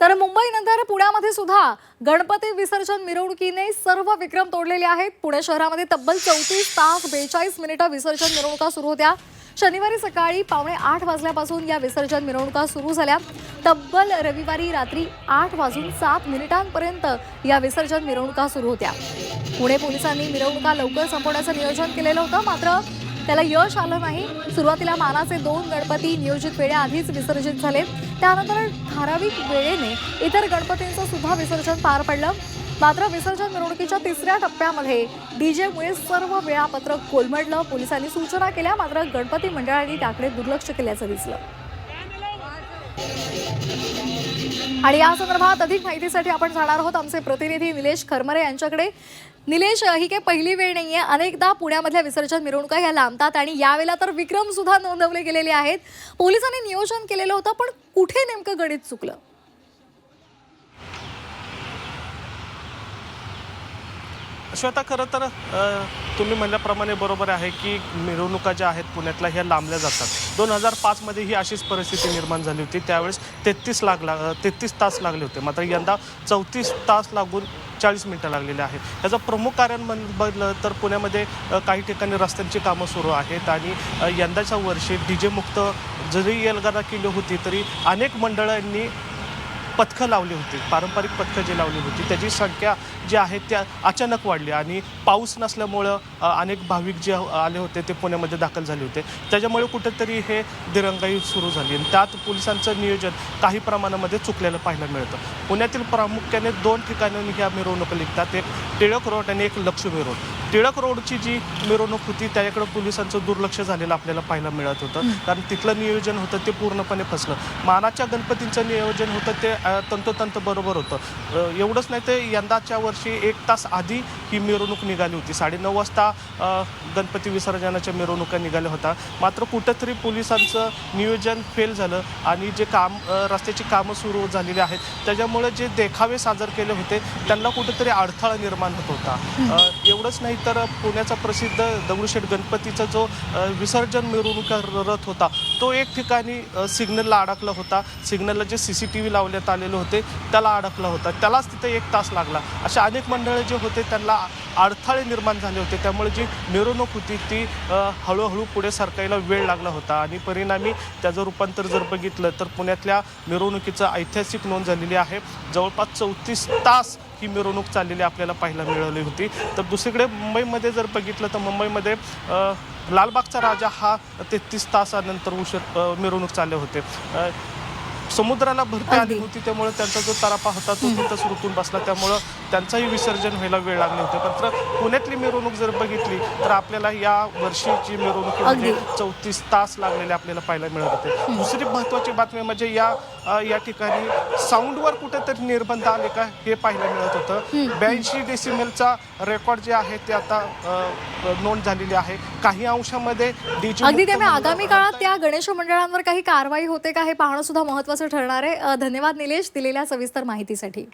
तर मुंबईनंतर पुण्यामध्ये सुद्धा गणपती विसर्जन मिरवणुकीने सर्व विक्रम तोडलेले आहेत. पुणे शहरामध्ये तब्बल चौतीस तास बेचाळीस मिनिटं विसर्जन मिरवणुका सुरू होत्या. शनिवारी सकाळी पावणे आठ वाजल्यापासून या विसर्जन मिरवणुका सुरू झाल्या. तब्बल रविवारी रात्री आठ वाजून सात मिनिटांपर्यंत या विसर्जन मिरवणुका सुरू होत्या. पुणे पोलिसांनी मिरवणुका लवकर संपवण्याचं नियोजन केलेलं होतं. मात्र त्याला यश आलं नाही. सुरुवातीला मानाचे दोन गणपती नियोजित वेळेआधीच विसर्जित झाले. त्यानंतर ठराविक वेळेने इतर गणपतींचं सुद्धा विसर्जन पार पडलं. मात्र विसर्जन मिरवणुकीच्या तिसऱ्या टप्प्यामध्ये डीजेमुळे सर्व वेळापत्रक कोलमडलं. पोलिसांनी सूचना केल्या मात्र गणपती मंडळांनी त्याकडे दुर्लक्ष केल्याचं दिसलं. आणि या संदर्भात अधिक माहितीसाठी आपण जाणार आहोत आमचे प्रतिनिधी निलेश खरमरे यांच्याकडे. निलेश ही काही पहिली वेळ नाही आहे अनेकदा पुण्यामधल्या विसर्जन मिरवणुका ह्या लांबतात आणि यावेळेला तर विक्रम सुद्धा नोंदवले गेलेले आहेत. पोलिसांनी नियोजन केलेलं होतं पण कुठे नेमकं गणित चुकलं? श्वेता खरं तर तुम्ही म्हणल्याप्रमाणे बरोबर आहे की मिरवणुका ज्या आहेत पुण्यातल्या ह्या लांबल्या जातात. दोन हजार पाचमध्ये ही अशीच परिस्थिती निर्माण झाली होती. त्यावेळेस तेहतीस लाख ला तेहतीस तास लागले होते. मात्र यंदा चौतीस तास लागून चाळीस मिनटं लागलेले आहेत. याचं प्रमुख कारण म्हण बघलं तर पुण्यामध्ये काही ठिकाणी रस्त्यांची कामं सुरू आहेत आणि यंदाच्या वर्षी डी जे मुक्त जरी येलगारा केली होती तरी अनेक मंडळांनी पथकं लावली होती पारंपरिक पथकं जी लावली होती त्याची संख्या जी आहे त्या अचानक वाढली आणि पाऊस नसल्यामुळं अनेक भाविक जे आले होते ते पुण्यामध्ये दाखल झाले होते. त्याच्यामुळे कुठेतरी हे दिरंगाई सुरू झाली आणि त्यात पोलिसांचं नियोजन काही प्रमाणामध्ये चुकलेलं पाहायला मिळतं. पुण्यातील प्रामुख्याने दोन ठिकाणी ह्या मिरवणुका निघतात एक टिळक रोड आणि एक लक्ष्मी रोड. टिळक रोडची जी मिरवणूक होती त्याच्याकडे पोलिसांचं दुर्लक्ष झालेलं आपल्याला पाहायला मिळत होतं. कारण तिथलं नियोजन होतं ते पूर्णपणे फसलं. मानाच्या गणपतींचं नियोजन होतं ते तंतोतंत बरोबर होतं. एवढंच नाही ते यंदाच्या वर्षी एक तास आधी ही मिरवणूक निघाली होती. साडेनऊ वाजता गणपती विसर्जनाच्या मिरवणुका निघाल्या होत्या. मात्र कुठंतरी पोलिसांचं नियोजन फेल झालं आणि जे काम रस्त्याची कामं सुरू झालेली आहेत त्याच्यामुळे जे देखावे सादर केले होते त्यांना कुठेतरी अडथळा निर्माण होत होता. एवढंच नाही तर पुण्याचा प्रसिद्ध दगडूशेठ गणपतीचा जो विसर्जन मिरवणुका रथ होता तो एक ठिकाणी सिग्नलला अडकला होता. सिग्नलला जे सी सी टी व्ही लावण्यात आलेले होते त्याला अडकला होता. त्यालाच तिथे एक तास लागला. अशा अनेक मंडळं जे होते त्यांना अडथळे निर्माण झाले होते. त्यामुळे जी मिरवणूक होती ती हळूहळू पुढे सरकायला वेळ लागला होता. आणि परिणामी त्याचं रूपांतर जर बघितलं तर पुण्यातल्या मिरवणुकीचं ऐतिहासिक नोंद झालेली आहे. जवळपास चौतीस तास ही मिरवणूक चाललेली आपल्याला पाहायला मिळाली होती. तर दुसरीकडे मुंबईमध्ये जर बघितलं तर मुंबईमध्ये लालबागचा राजा हा तेहतीस तासानंतर उशीर मिरवणूक चालले होते. समुद्राला भरती आली. होती त्यामुळे त्यांचा जो तरापा होता तो तिथंच रुतून बसला. त्यामुळं त्यांचाही विसर्जन व्हायला वेळ लागले होते. मात्र पुण्यातली मिरवणूक जर बघितली तर आपल्याला या वर्षीची मिरवणुकीमध्ये अगदी. चौतीस तास लागलेले आपल्याला पाहायला मिळत होते. दुसरी महत्वाची बातमी म्हणजे या या ठिकाणी साऊंडवर कुठेतरी निर्बंध आले का हे पाहायला मिळत होतं. ब्याऐंशी डेसिमेलचा रेकॉर्ड जे आहे ते आता नोंद झालेली आहे. काही अंशामध्ये अगदी त्यामुळे आगामी काळात त्या गणेश मंडळांवर काही कारवाई होते का हे पाहणं सुद्धा महत्वाचं ठरणार आहे. धन्यवाद निलेश दिलेल्या सविस्तर माहितीसाठी.